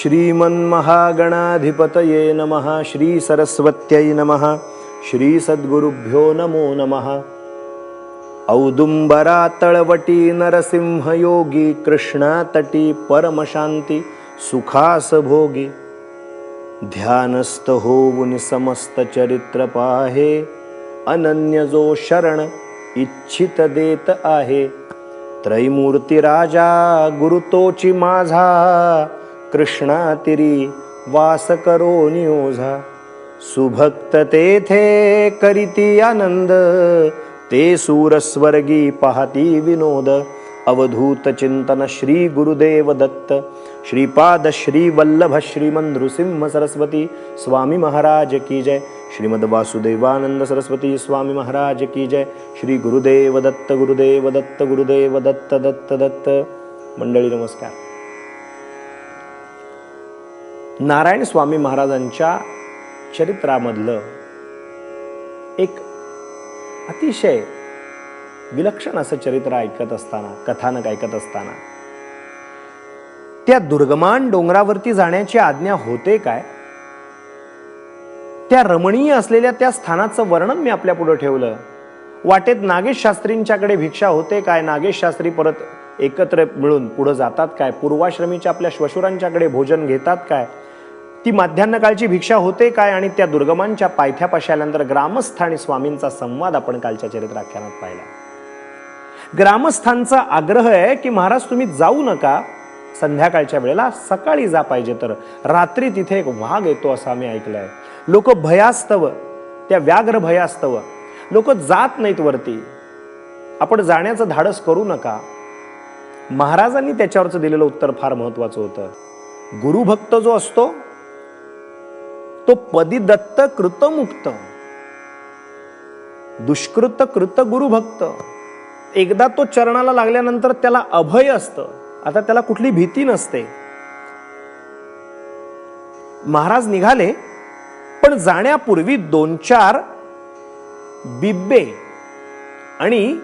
श्रीमन्महागणाधिपतये नमः श्रीसरस्वत्यै नमः श्रीसद्गुरुभ्यो नमो नमः। औदुंबरा तळवटी नरसिंहयोगी कृष्णातटी परमशान्ति सुखासभोगी। ध्यानस्थ होऊन समस्त चरित्र पाहे अनन्य जो शरण इच्छित देत आहे। त्रैमूर्ती राजा गुरुतोची माझा कृष्णातिरी वास करो नियोझा। सुभक्त तेथे करीती आनंद ते सूरस्वर्गी पाहती विनोद। अवधूत चिंतन श्री गुरुदेव दत्त श्रीपाद श्री वल्लभ श्रीमन नृसिंह सरस्वती स्वामी महाराज की जय। श्रीमद वासुदेवानंद सरस्वती स्वामी महाराज की जय। श्री गुरुदेव दत्त गुरुदेव दत्त गुरुदेव दत्त दत्त दत्त। मंडळी नमस्कार। नारायण स्वामी महाराजांच्या चरित्रामधलं एक अतिशय विलक्षण असं चरित्र ऐकत असताना कथानक ऐकत असताना. त्या दुर्गमान डोंगरावरती जाण्याची आज्ञा होते काय? त्या रमणीय असलेल्या त्या स्थानाचं वर्णन मी आपल्या पुढे ठेवलं. वाटेत नागेश शास्त्रींच्याकडे भिक्षा होते काय? नागेश शास्त्री परत एकत्र मिळून पुढे जातात काय? पूर्वाश्रमीच्या आपल्या श्वशुरांच्याकडे भोजन घेतात काय? ती माध्यान्ह काळची भिक्षा होते काय आणि त्या दुर्गमांच्या पायथ्यापाशी आल्यानंतर ग्रामस्थ आणि स्वामींचा संवाद आपण कालच्या चरित्राख्यानात पाहिला. ग्रामस्थांचा आग्रह आहे की महाराज तुम्ही जाऊ नका. संध्याकाळच्या वेळेला सकाळी जा पाहिजे तर रात्री तिथे एक वाघ येतो असं आम्ही ऐकलंय. लोक भयास्तव त्या व्याघ्र भयास्तव. लोक जात नाहीत वरती. आपण जाण्याचं धाडस करू नका. महाराजांनी त्याच्यावरचं दिलेलं उत्तर फार महत्वाचं होतं. गुरुभक्त जो असतो तो पदी दत्त कृतमुक्त. दुष्कृत कृत गुरुभक्त एकदा तो चरणाला लागल्यानंतर त्याला अभय असतं. आता त्याला कुठली भीती नसते. महाराज निघाले पण जाण्यापूर्वी दोन चार बिब्बे आणि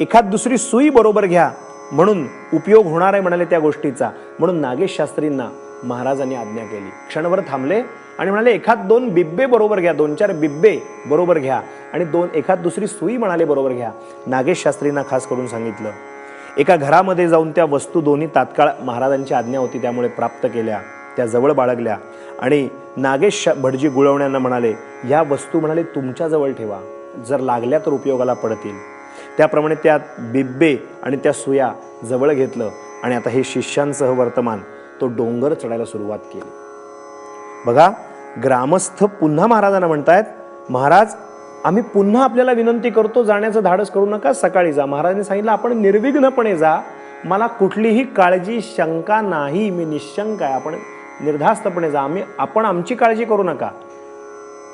एखाद दुसरी सुई बरोबर घ्या. म्हणून उपयोग होणार आहे म्हणाले त्या गोष्टीचा. म्हणून नागेश शास्त्रींना महाराजांनी आज्ञा केली. क्षणभर थांबले आणि म्हणाले एखाद दोन बिब्बे बरोबर घ्या दोन चार बिब्बे बरोबर घ्या आणि दोन एखाद दुसरी सुई म्हणाले बरोबर घ्या. नागेश शास्त्रींना खास करून सांगितलं. एका घरामध्ये जाऊन त्या वस्तू दोन्ही तात्काळ महाराजांची आज्ञा होती त्यामुळे प्राप्त केल्या त्या जवळ बाळगल्या आणि नागेश भटजी गुळवण्यांना म्हणाले या वस्तू म्हणाले तुमच्याजवळ ठेवा जर लागल्या तर उपयोगाला पडतील. त्याप्रमाणे त्या बिब्बे आणि त्या सुया जवळ घेतलं आणि आता हे शिष्यांसह वर्तमान तो डोंगर चढायला सुरुवात केली. बघा ग्रामस्थ पुन्हा महाराजांना म्हणतायत महाराज आम्ही पुन्हा आपल्याला विनंती करतो जाण्याचं धाडस करू नका सकाळी जा. महाराजांनी सांगितलं आपण निर्विघ्नपणे जा. मला कुठलीही काळजी शंका नाही. मी निशंक आहे. आपण निर्धास्तपणे जा. आम्ही आपण आमची काळजी करू नका.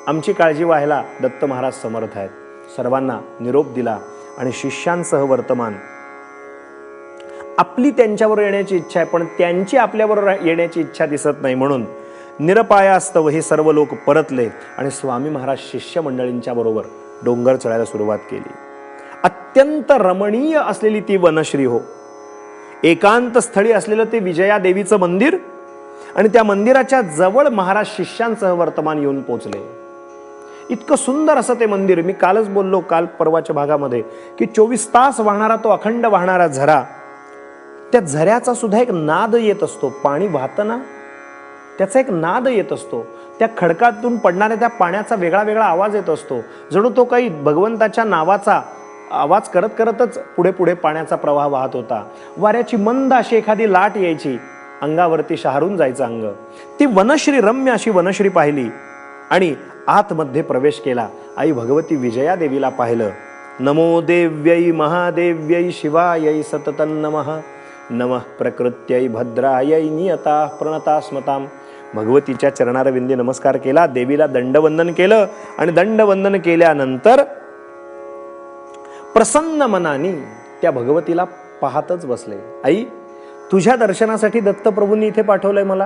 आमची काळजी व्हायला दत्त महाराज समर्थ आहेत. सर्वांना निरोप दिला आणि शिष्यांसह वर्तमान. आपली त्यांच्यावर येण्याची इच्छा आहे पण त्यांची आपल्यावर येण्याची इच्छा दिसत नाही म्हणून निरपायास्तव हे सर्व लोक परतले आणि स्वामी महाराज शिष्य मंडळींच्या बरोबर डोंगर चढायला सुरुवात केली. अत्यंत रमणीय असलेली ती वनश्री हो. एकांत स्थळी असलेलं ते विजया देवीचं मंदिर आणि त्या मंदिराच्या जवळ महाराज शिष्यांसह वर्तमान येऊन पोचले. इतकं सुंदर असं ते मंदिर मी कालच बोललो काल परवाच्या भागामध्ये की चोवीस तास वाहणारा तो अखंड वाहणारा झरा त्या झऱ्याचा सुद्धा एक नाद येत असतो. पाणी वाहतं त्याचा एक नाद येत असतो. त्या खडकातून पडणाऱ्या त्या पाण्याचा वेगळा वेगळा आवाज येत असतो. जणू तो काही भगवंताच्या नावाचा आवाज करत करतच पुढे पुढे पाण्याचा प्रवाह वाहत होता. वाऱ्याची मंद अशी एखादी लाट यायची. अंगावरती शहारून जायचं अंग. ती वनश्री रम्य अशी वनश्री पाहिली आणि आतमध्ये प्रवेश केला. आई भगवती विजया देवीला पाहिलं. नमो देव्यै महादेव्यै शिवायै सततन नमः नमः प्रकृत्यै भद्रायै नियता प्रणता स्मताम. भगवतीच्या चरणारविंदी नमस्कार केला देवीला दंडवंदन केलं आणि दंडवंदन केल्यानंतर प्रसन्न मनाने त्या भगवतीला पाहतच बसले. आई तुझ्या दर्शनासाठी दत्तप्रभूंनी इथे पाठवलंय मला.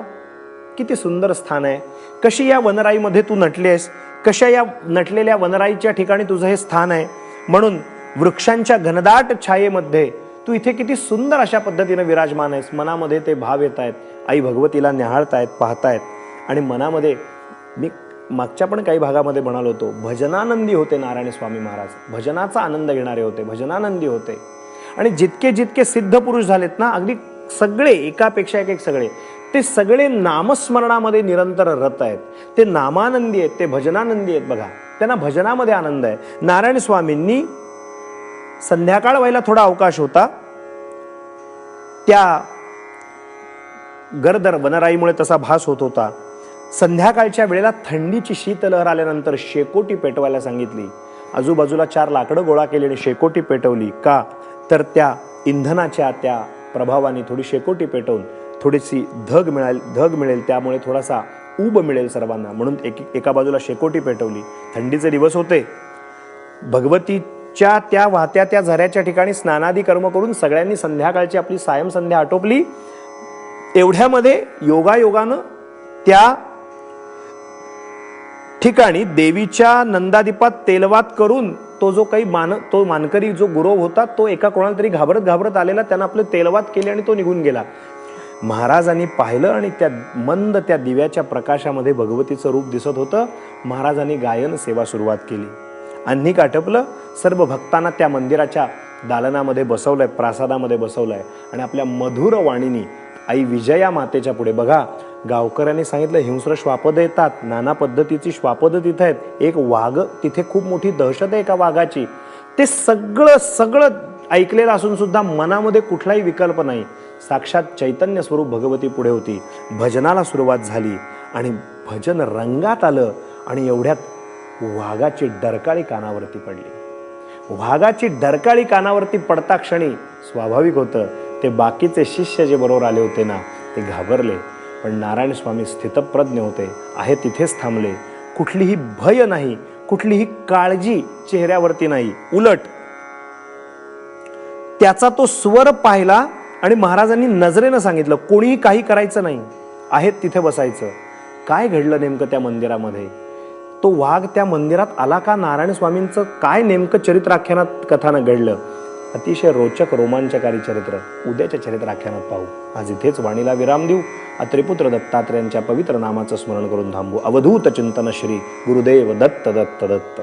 किती सुंदर स्थान आहे. कशी या वनराईमध्ये तू नटलेस? कशा या नटलेल्या वनराईच्या ठिकाणी तुझं हे स्थान आहे? म्हणून वृक्षांच्या घनदाट छायेमध्ये तू इथे किती सुंदर अशा पद्धतीनं विराजमान आहेस. मनामध्ये ते भाव येत आहेत आई भगवतीला न्याहाळतायत पाहतायत. आणि मनामध्ये मी मागच्या पण काही भागामध्ये म्हणालो होतो भजनानंदी होते नारायण स्वामी महाराज. भजनाचा आनंद घेणारे होते भजनानंदी होते. आणि जितके जितके सिद्ध पुरुष झालेत ना अगदी सगळे एकापेक्षा एक एक सगळे ते सगळे नामस्मरणामध्ये निरंतर रत आहेत. ते नामानंदी आहेत ते भजनानंदी आहेत बघा. त्यांना भजनामध्ये आनंद आहे. नारायण स्वामींनी संध्याकाळ व्हायला थोडा अवकाश होता. त्या गर्दर वनराईमुळे तसा भास होत होता. संध्याकाळच्या वेळेला थंडीची शीतलहर आल्यानंतर शेकोटी पेटवायला सांगितली. आजूबाजूला चार लाकडं गोळा केली आणि शेकोटी पेटवली. का? तर त्या इंधनाच्या त्या प्रभावाने थोडी शेकोटी पेटवून थोडीशी धग मिळाल धग मिळेल त्यामुळे थोडासा ऊब मिळेल सर्वांना. म्हणून एक एका बाजूला शेकोटी पेटवली. थंडीचे दिवस होते. भगवती च्या त्या वाहत्या त्या झऱ्याच्या ठिकाणी स्नानादी कर्म करून सगळ्यांनी संध्याकाळची आपली सायम संध्या आटोपली. एवढ्यामध्ये योगायोगानं त्या ठिकाणी देवीच्या नंदादीपात तेलवात करून तो जो काही मान तो मानकरी जो गुरव होता तो एका कोणाला तरी घाबरत घाबरत आलेला त्यानं आपलं तेलवात केले आणि तो निघून गेला. महाराजांनी पाहिलं आणि त्या मंद त्या दिव्याच्या प्रकाशामध्ये भगवतीचं रूप दिसत होतं. महाराजांनी गायन सेवा सुरुवात केली. अन्निक आटपलं सर्व भक्तांना त्या मंदिराच्या दालनामध्ये बसवलंय प्रासादामध्ये बसवलंय. आणि आपल्या मधुर वाणीनी आई विजया मातेच्या पुढे बघा गावकऱ्यांनी सांगितलं हिंस्र श्वापद येतात नाना पद्धतीची श्वापद तिथं आहेत. एक वाघ तिथे खूप मोठी दहशत आहे एका वाघाची. ते सगळं सगळं ऐकलेलं असून सुद्धा मनामध्ये कुठलाही विकल्प नाही. साक्षात चैतन्य स्वरूप भगवती पुढे होती. भजनाला सुरुवात झाली. आणि भजन रंगात आलं. आणि एवढ्यात वाघाची डरकाळी कानावरती पडली. वाघाची डरकाळी कानावरती पडता क्षणी स्वाभाविक होतं ते बाकीचे शिष्य जे बरोबर आले होते ना ते घाबरले. पण नारायण स्वामी स्थितप्रज्ञ होते आहे तिथेच थांबले. कुठलीही भय नाही कुठलीही काळजी चेहऱ्यावरती नाही उलट. त्याचा तो स्वर पाहिला आणि महाराजांनी नजरेनं सांगितलं कोणीही काही करायचं नाही आहेत तिथे बसायचं. काय घडलं नेमकं त्या मंदिरामध्ये? तो वाघ त्या मंदिरात आला का? नारायण स्वामींचं काय नेमकं चरित्राख्यानात कथानं घडलं? अतिशय रोचक रोमांचकारी चरित्र. उद्याच्या चरित्राख्यानात पाहू. आज इथेच वाणीला विराम देऊ. अत्रिपुत्र दत्तात्रयांच्या पवित्र नामाचं स्मरण करून थांबू. अवधूत चिंतन श्री गुरुदेव दत्त दत्त दत्त.